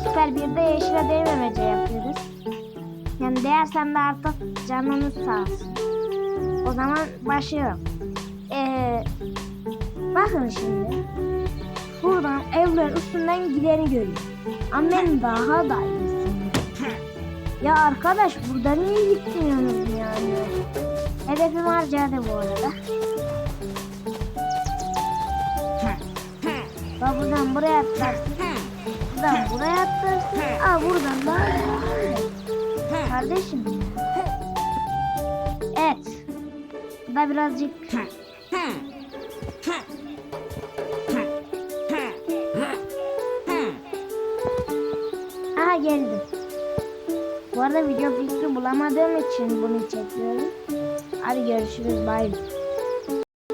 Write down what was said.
sefer bir de yeşile değmemece yapıyoruz. Yani değersem de artık canınız sağ olsun. O zaman başlıyorum. Ee, bakın şimdi. Buradan evlerin üstünden gideni görüyorum. Ama ben daha da iyisini. Ya arkadaş burada niye gitmiyorsunuz yani? Hedefim harcadı bu arada. Bak buradan buraya atlarsın. Buradan buraya atlarsın. Aa buradan da Kardeşim. Evet. Da birazcık Aha geldi. Bu arada video fikri bulamadığım için bunu çekiyorum. Hadi görüşürüz. Bye.